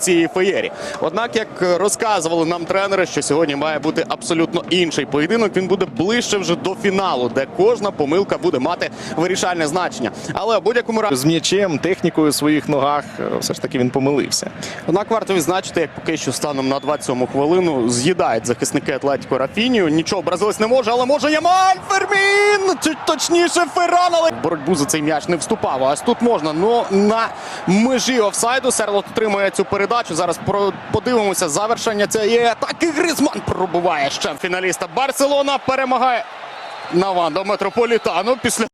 цієї феєрі. Однак, як розказували нам тренери, що сьогодні має бути абсолютно інший поєдинок. Він буде ближче вже до фіналу, де кожна помилка буде мати вирішальне значення. Але в будь-якому разі З м'ячем, технікою в своїх ногах, все ж таки він помилився. Однак варто відзначити, як поки що станом на 27 хвилину з'їдають захисники Атлетіко Рафінію. Нічого бразилець не може, але може Ямаль Фермін! Чи точніше Ферран, але боротьбу за цей м'яч не вступав. А ось тут можна. Ну на межі офсайду Серлот отримує цю передачу. Зараз про- подивимося завершення цієї атаки. Грізман пробуває ще фіналіста. Барселона перемагає. Навандо Метрополітану після